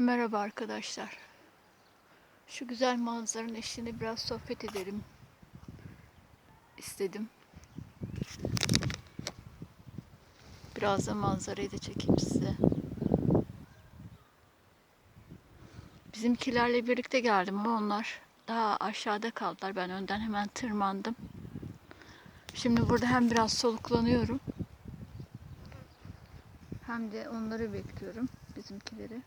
Merhaba arkadaşlar. Şu güzel manzaranın eşliğinde biraz sohbet edelim istedim. Biraz da manzarayı da çekeyim size. Bizimkilerle birlikte geldim ama onlar daha aşağıda kaldılar. Ben önden hemen tırmandım. Şimdi burada hem biraz soluklanıyorum hem de onları bekliyorum bizimkileri.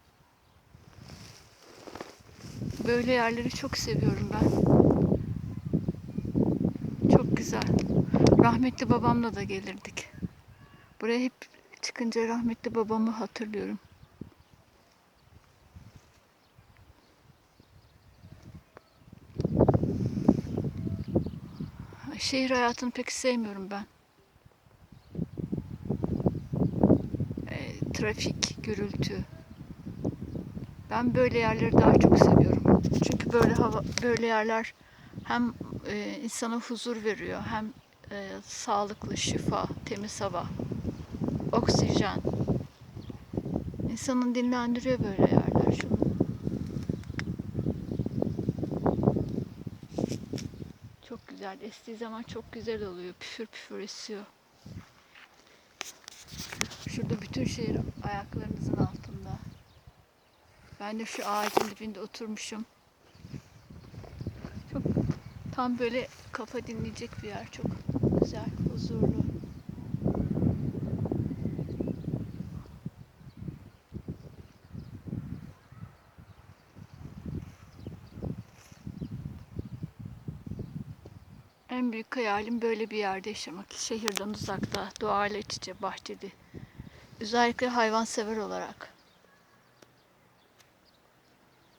Böyle yerleri çok seviyorum ben. Çok güzel. Rahmetli babamla da gelirdik. Buraya hep çıkınca rahmetli babamı hatırlıyorum. Şehir hayatını pek sevmiyorum ben. E, trafik, gürültü. Ben böyle yerleri daha çok seviyorum. Çünkü böyle hava, böyle yerler hem e, insana huzur veriyor, hem e, sağlıklı, şifa, temiz hava, oksijen. İnsanın dinlendiriyor böyle yerler. Çok güzel. Estiği zaman çok güzel oluyor. Püfür püfür esiyor. Şurada bütün şehir ayaklarınızın altında. Ben de şu ağacın dibinde oturmuşum. Çok tam böyle kafa dinleyecek bir yer. Çok güzel, huzurlu. En büyük hayalim böyle bir yerde yaşamak. Şehirden uzakta, doğayla iç içe, bahçeli. Özellikle hayvansever olarak.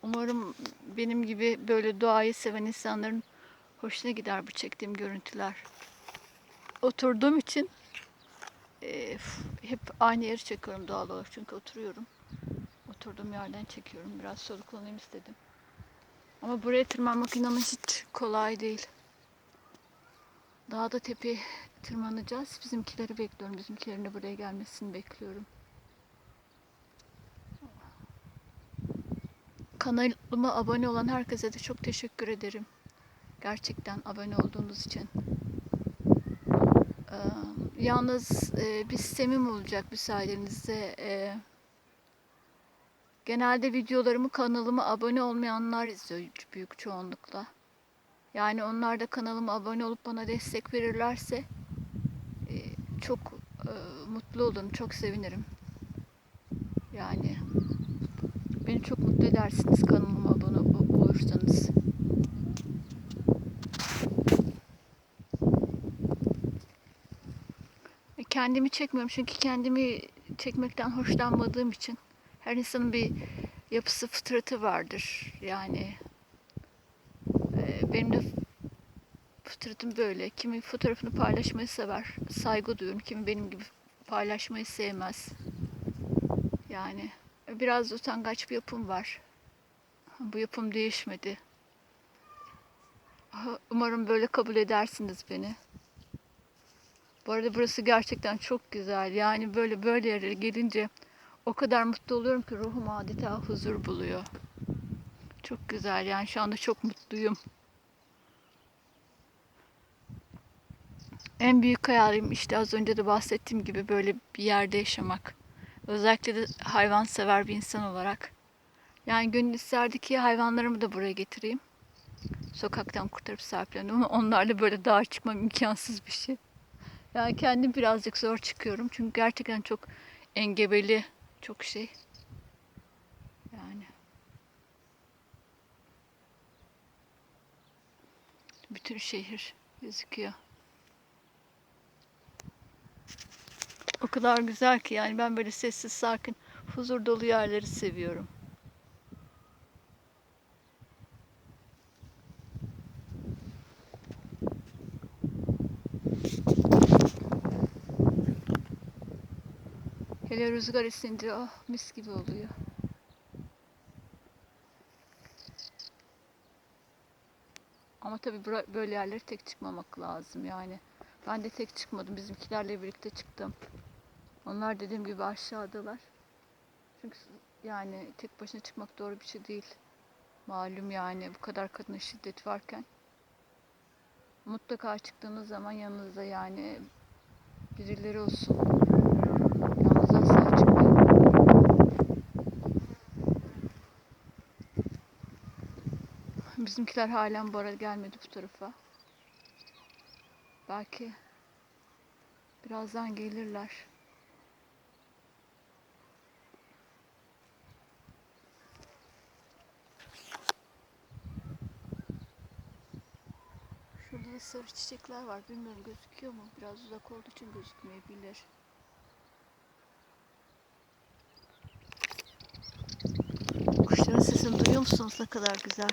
Umarım benim gibi böyle doğayı seven insanların hoşuna gider bu çektiğim görüntüler. Oturduğum için e, hep aynı yeri çekiyorum doğal olarak çünkü oturuyorum. Oturduğum yerden çekiyorum. Biraz soluklanayım istedim. Ama buraya tırmanmak inanın hiç kolay değil. Daha da tepe tırmanacağız. Bizimkileri bekliyorum. Bizimkilerin de buraya gelmesini bekliyorum. Kanalıma abone olan herkese de çok teşekkür ederim. Gerçekten abone olduğunuz için. Ee, yalnız e, bir sistemim olacak müsaadenizle. Ee, genelde videolarımı kanalıma abone olmayanlar izliyor büyük çoğunlukla. Yani onlar da kanalıma abone olup bana destek verirlerse e, çok e, mutlu olurum, çok sevinirim. Yani beni çok mutlu edersiniz kanalıma abone ol- olursanız. E, Kendimi çekmiyorum çünkü kendimi çekmekten hoşlanmadığım için her insanın bir yapısı, fıtratı vardır. Yani e, benim de fıtratım böyle. Kimi fotoğrafını paylaşmayı sever, saygı duyuyorum. Kimi benim gibi paylaşmayı sevmez. Yani biraz utangaç bir yapım var. Bu yapım değişmedi. Umarım böyle kabul edersiniz beni. Bu arada burası gerçekten çok güzel. Yani böyle böyle yerlere gelince o kadar mutlu oluyorum ki ruhum adeta huzur buluyor. Çok güzel. Yani şu anda çok mutluyum. En büyük hayalim işte az önce de bahsettiğim gibi böyle bir yerde yaşamak. Özellikle de hayvansever bir insan olarak. Yani gönül isterdi ki hayvanlarımı da buraya getireyim. Sokaktan kurtarıp sahiplendim ama onlarla böyle dağa çıkmam imkansız bir şey. Yani kendim birazcık zor çıkıyorum. Çünkü gerçekten çok engebeli, çok şey. Yani. Bütün şehir gözüküyor. O kadar güzel ki yani ben böyle sessiz sakin huzur dolu yerleri seviyorum. Hele rüzgar esince ah mis gibi oluyor. Ama tabii böyle yerlere tek çıkmamak lazım yani. Ben de tek çıkmadım. Bizimkilerle birlikte çıktım. Onlar dediğim gibi aşağıdalar. Çünkü yani tek başına çıkmak doğru bir şey değil. Malum yani bu kadar kadına şiddet varken. Mutlaka çıktığınız zaman yanınızda yani birileri olsun. Yalnız asla. Bizimkiler halen bu arada gelmedi bu tarafa. Belki birazdan gelirler. Da sarı çiçekler var. Bilmiyorum gözüküyor mu? Biraz uzak olduğu için gözükmeyebilir. Kuşların sesini duyuyor musunuz? Ne kadar güzel.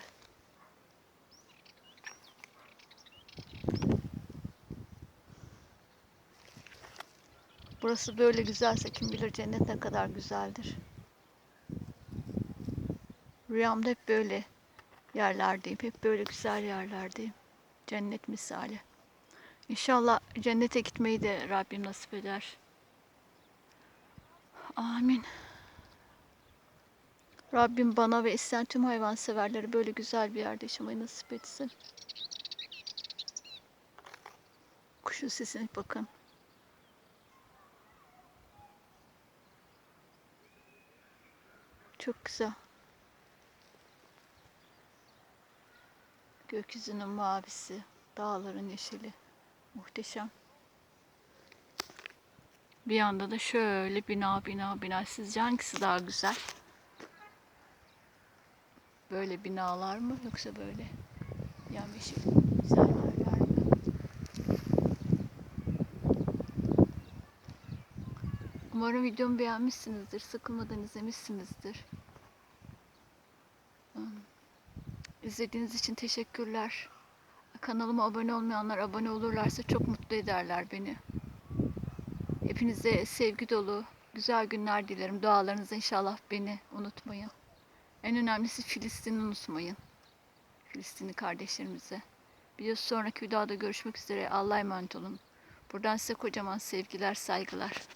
Burası böyle güzelse kim bilir cennet ne kadar güzeldir. Rüyamda hep böyle yerlerdeyim. Hep böyle güzel yerlerdeyim. Cennet misali. İnşallah cennete gitmeyi de Rabbim nasip eder. Amin. Rabbim bana ve isteyen tüm hayvanseverlere böyle güzel bir yerde yaşamayı nasip etsin. Kuşun sesine bakın. Çok güzel. Gökyüzünün mavisi, dağların yeşili. Muhteşem. Bir yanda da şöyle bina bina bina. Sizce hangisi daha güzel? Böyle binalar mı yoksa böyle yemyeşil güzel yerler mi? Umarım videomu beğenmişsinizdir. Sıkılmadan izlemişsinizdir. Hmm. İzlediğiniz için teşekkürler. Kanalıma abone olmayanlar abone olurlarsa çok mutlu ederler beni. Hepinize sevgi dolu, güzel günler dilerim. Dualarınızda inşallah beni unutmayın. En önemlisi Filistin'i unutmayın. Filistinli kardeşlerimize. Bir sonraki videoda görüşmek üzere. Allah'a emanet olun. Buradan size kocaman sevgiler, saygılar.